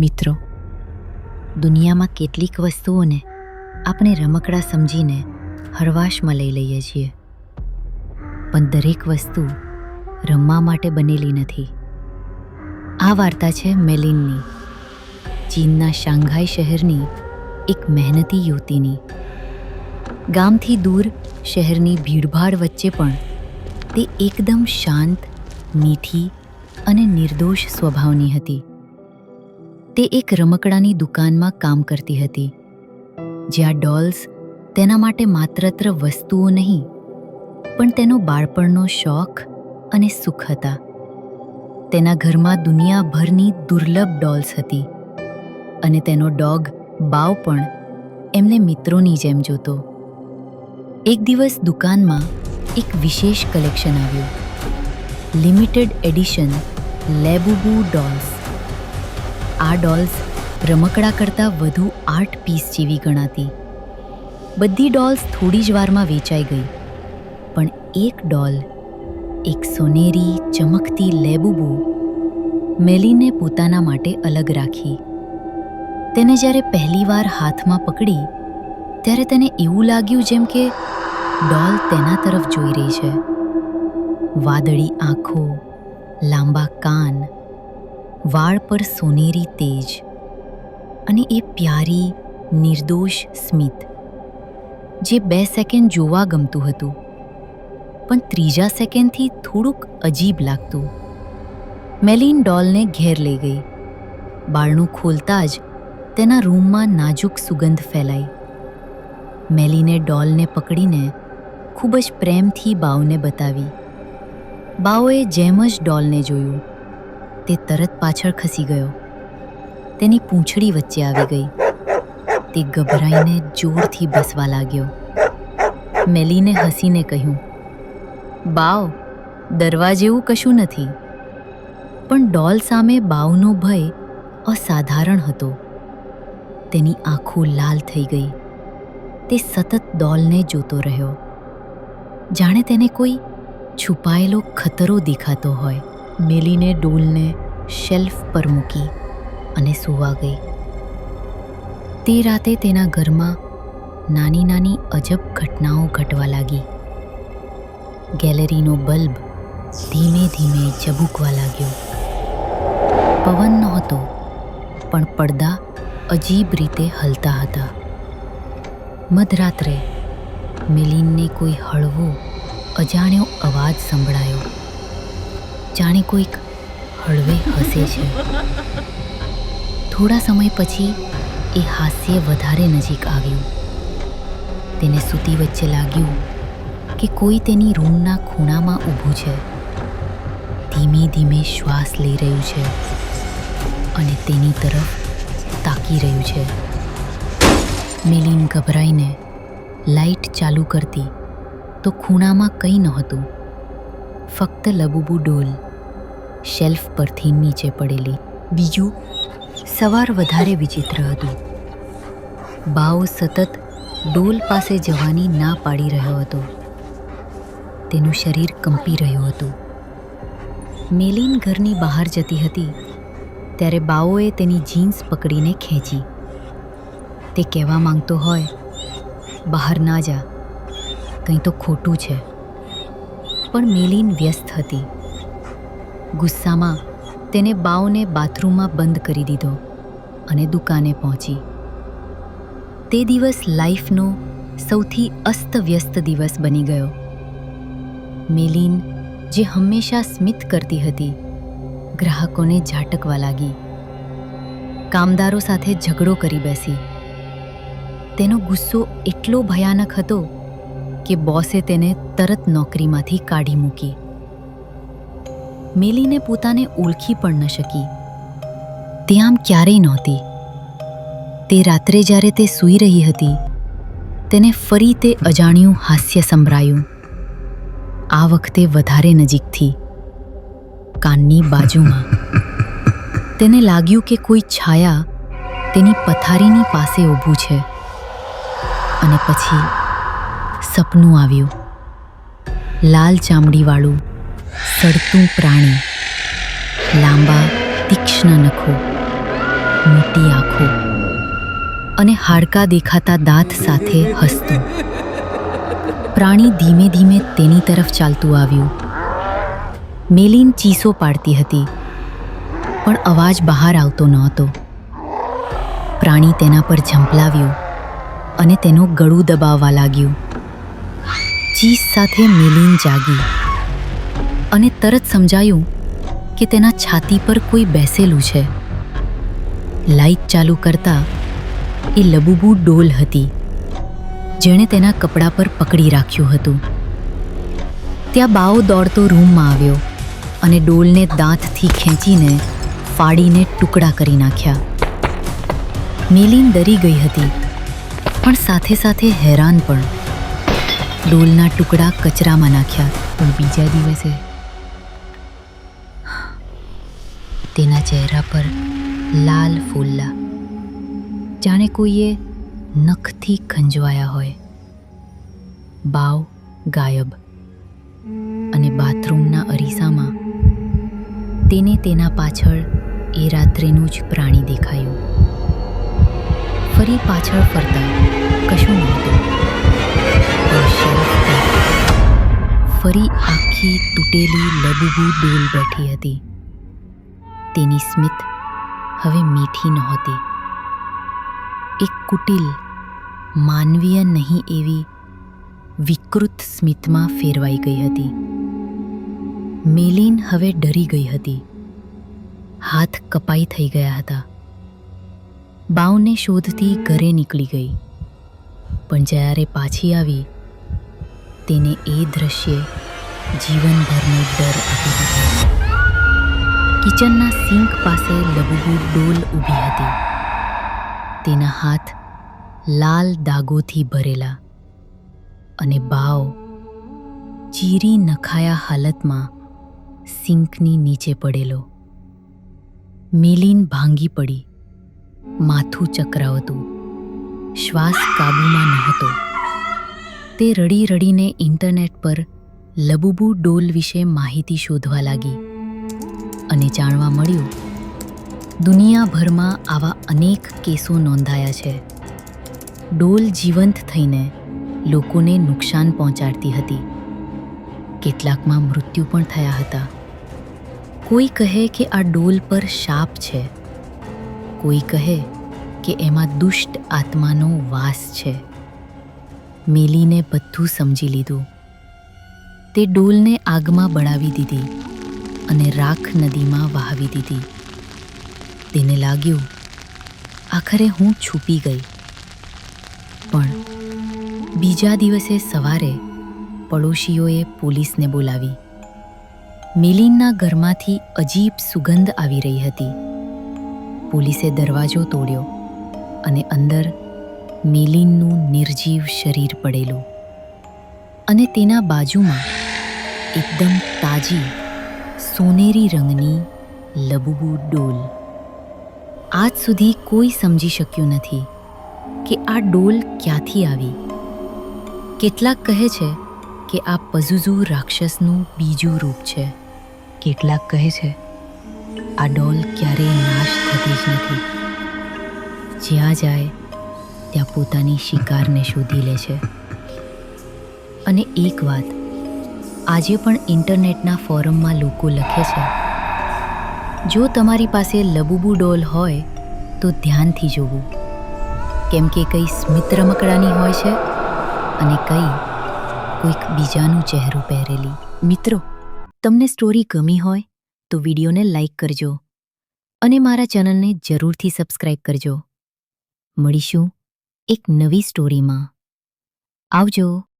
મિત્રો, દુનિયામાં કેટલીક વસ્તુઓને આપણે રમકડા સમજીને હરવાશમાં લઈ લઈએ છીએ. પણ દરેક વસ્તુ રમવા માટે બનેલી નથી. આ વાર્તા છે મેલિનની, ચીનના શાંઘાઈ શહેરની એક મહેનતી યુવતીની. ગામથી દૂર શહેરની ભીડભાડ વચ્ચે પણ તે એકદમ શાંત, મીઠી અને નિર્દોષ સ્વભાવની હતી. તે એક રમકડાની દુકાનમાં કામ કરતી હતી. જ્યાં ડોલ્સ તેના માટે માત્રત્ર વસ્તુઓ નહીં, પણ તેનો બાળપણનો શોખ અને સુખ હતા. તેના ઘરમાં દુનિયાભરની દુર્લભ ડોલ્સ હતી અને તેનો ડોગ બાવ પણ એમને મિત્રોની જેમ જોતો. એક દિવસ દુકાનમાં એક વિશેષ કલેક્શન આવ્યું. Limited edition Labubu dolls. આ ડોલ્સ રમકડા કરતાં વધુ આર્ટ પીસ જેવી ગણાતી. બધી ડોલ્સ થોડી જ વારમાં વેચાઈ ગઈ, પણ એક ડોલ, એક સોનેરી ચમકતી લેબુબુ, મેલીને પોતાના માટે અલગ રાખી. તેને જ્યારે પહેલીવાર હાથમાં પકડી, ત્યારે તેને એવું લાગ્યું જેમ કે ડોલ તેના તરફ જોઈ રહી છે. વાદળી આંખો, લાંબા કાન વાળ પર સોનેરી તેજ અને એ પ્યારી, નિર્દોષ સ્મિત, જે બે સેકન્ડ જોવા ગમતું હતું, પણ ત્રીજા સેકન્ડથી થોડુંક અજીબ લાગતું. મેલિન ડોલને ઘેર લઈ ગઈ. બાળનું ખોલતા જ તેના રૂમમાં નાજુક સુગંધ ફેલાઈ. મેલીને ડોલને પકડીને ખૂબ જ પ્રેમથી બાવને બતાવી. બાઓએ જેમ જ ડોલને જોયું. તે તરત પાછળ ખસી ગયો. તેની પૂંછડી વચ્ચે આવી ગઈ. તે ગભરાઈને જોરથી બસવા લાગ્યો. મેલીને હસીને કહ્યું, બાવ ડરવા જેવું કશું નથી. પણ ડોલ સામે બાવનો ભય અસાધારણ હતો. તેની આંખો લાલ થઈ ગઈ. તે સતત ડોલને જોતો રહ્યો. જાણે તેને કોઈ છુપાયેલો ખતરો દેખાતો હોય. મેલીને ડોલને શેલ્ફ પર મૂકી અને સૂવા ગઈ. તે રાતે તેના ઘરમાં નાની નાની અજબ ઘટનાઓ ઘટવા લાગી. ગેલેરીનો બલ્બ ધીમે ધીમે ચબૂકવા લાગ્યો. પવન નહોતો, પણ પડદા અજીબ રીતે હલતા હતા. મધરાત્રે મિલિનને કોઈ હળવો, અજાણ્યો અવાજ સંભળાયો. જાણે કોઈક હળવે હસે છે. થોડા સમય પછી એ હાસ્ય વધારે નજીક આવ્યું. તેને સૂતી વચ્ચે લાગ્યું કે કોઈ તેની રૂમના ખૂણામાં ઊભું છે. ધીમે ધીમે શ્વાસ લઈ રહ્યું છે અને તેની તરફ તાકી રહ્યું છે. મિલિન ગભરાઈને લાઈટ ચાલુ કરતી તો ખૂણામાં કંઈ નહોતું. ફક્ત લબુબુ ડોલ, શેલ્ફ પરથી નીચે પડેલી. બીજું, સવાર વધારે વિચિત્ર હતું. બાઓ સતત ડોલ પાસે જવાની ના પાડી રહ્યો હતો. તેનું શરીર કંપી રહ્યું હતું. મેલિન ઘરની બહાર જતી હતી, ત્યારે બાઓએ તેની જીન્સ પકડીને ખેંચી. તે કહેવા માંગતો હોય, બહાર ના જા, કંઈ તો ખોટું છે. પણ મેલિન વ્યસ્ત હતી. ગુસ્સામાં તેને બાવને બાથરૂમમાં બંધ કરી દીધો અને દુકાને પહોંચી. તે દિવસ લાઈફનો સૌથી અસ્તવ્યસ્ત દિવસ બની ગયો. મેલિન, જે હંમેશા સ્મિત કરતી હતી, ગ્રાહકોને ઝાટકવા લાગી. કામદારો સાથે ઝઘડો કરી બેસી. તેનો ગુસ્સો એટલો ભયાનક હતો કે બોસે તેને તરત નોકરીમાંથી કાઢી મૂકી. મેલીને પોતાને ઓળખી પણ ન શકી. તે આમ ક્યારેય નહોતી. તે રાત્રે જ્યારે તે સૂઈ રહી હતી, તેને ફરી તે અજાણ્યું હાસ્ય સંભળાયું. આ વખતે વધારે નજીકથી, કાનની બાજુમાં. તેને લાગ્યું કે કોઈ છાયા તેની પથારીની પાસે ઊભું છે. અને પછી સપનું આવ્યું. લાલ ચામડીવાળું, સડતું પ્રાણી, લાંબા, તીક્ષ્ણ નખો, મોટી આંખો અને હાડકા દેખાતા દાંત સાથે હસતું. પ્રાણી ધીમે ધીમે તેની તરફ ચાલતું આવ્યું. મેલિન ચીસો પાડતી હતી, પણ અવાજ બહાર આવતો ન હતો પ્રાણી તેના પર ઝંપલાવ્યું અને તેનું ગળું દબાવવા લાગ્યું. ચીસ સાથે મેલિન જાગી અને તરત સમજાયું કે તેના છાતી પર કોઈ બેસેલું છે. લાઇટ ચાલુ કરતા એ લબુબુ ડોલ હતી, જેણે તેના કપડા પર પકડી રાખ્યું હતું. ત્યાં બાઓ દોડતો રૂમમાં આવ્યો અને ડોલને દાંતથી ખેંચીને ફાડીને ટુકડા કરી નાખ્યા. મેલિન ડરી ગઈ હતી, પણ સાથે સાથે હેરાન પણ. ડોલના ટુકડા કચરામાં નાખ્યા. પણ બીજા દિવસે તેના ચહેરા પર લાલ ફૂલ્લા. જાણે કોઈએ નખથી ખંજવાયા હોય. બાવ ગાયબ. અને બાથરૂમના અરીસામાં તેને તેના પાછળ એ રાત્રેનું જ પ્રાણી દેખાયું. ફરી પાછળ ફરતા કશું નહોતું. ફરી આખી તૂટેલી લબુબુ ડોલ બેઠી હતી. તેની સ્મિત હવે મીઠી નહોતી. એક કુટિલ, માનવીય નહીં એવી વિકૃત સ્મિતમાં ફેરવાઈ ગઈ હતી. મેલિન હવે ડરી ગઈ હતી. હાથ કપાઈ થઈ ગયા હતા. બાવને શોધતી ઘરે નીકળી ગઈ. પણ જ્યારે પાછી આવી તેને એ દ્રશ્ય જીવનભરનો ડર આપી દીધો. કિચનના સિંક પાસે લબુબુ ડોલ ઊભી હતી. તેના હાથ લાલ દાગોથી ભરેલા અને બાવ ચીરી નખાયા હાલતમાં સિંકની નીચે પડેલો. મિલીન ભાંગી પડી. માથું ચક્રાવતું. શ્વાસ કાબૂમાં નહોતો. તે રડી રડીને ઇન્ટરનેટ પર લબુબુ ડોલ વિશે માહિતી શોધવા લાગી અને જાણવા મળ્યું, દુનિયાભરમાં આવા અનેક કેસો નોંધાયા છે. ડોલ જીવંત થઈને લોકોને નુકસાન પહોંચાડતી હતી. કેટલાકમાં મૃત્યુ પણ થયા હતા. કોઈ કહે કે આ ડોલ પર શાપ છે. કોઈ કહે કે એમાં દુષ્ટ આત્માનો વાસ છે. મેલીને બધું સમજી લીધું. તે ડોલને આગમાં બળાવી દીધી અને રાખ નદીમાં વહાવી દીધી. તેને લાગ્યું, આખરે હું છૂપી ગઈ. પણ બીજા દિવસે સવારે પડોશીઓએ પોલીસને બોલાવી. મિલિનના ઘરમાંથી અજીબ સુગંધ આવી રહી હતી. પોલીસે દરવાજો તોડ્યો અને અંદર મિલિનનું નિર્જીવ શરીર પડેલું અને તેના બાજુમાં એકદમ તાજી સોનેરી રંગની લબુબુ ડોલ. આજ સુધી કોઈ સમજી શક્યું નથી કે આ ડોલ ક્યાંથી આવી. કેટલાક કહે છે કે આ પઝુઝુ રાક્ષસનું બીજું રૂપ છે. કેટલાક કહે છે આ ડોલ ક્યારેય નાશ થતી જ નથી. જ્યાં જાય ત્યાં પોતાની શિકારને શોધી લે છે. અને એક વાત, આજે પણ ઇન્ટરનેટના ફોરમમાં લોકો લખે છે, જો તમારી પાસે લબુબુ ડોલ હોય, તો ધ્યાનથી જોવું. કેમ કે કઈ સ્મિત રમકડાની હોય છે અને કઈ કોઈક બીજાનું ચહેરું પહેરેલી. મિત્રો, તમને સ્ટોરી ગમી હોય, તો વિડીયોને લાઈક કરજો અને મારા ચેનલને જરૂરથી સબસ્ક્રાઈબ કરજો. મળીશું. એક નવી સ્ટોરીમાં આવજો.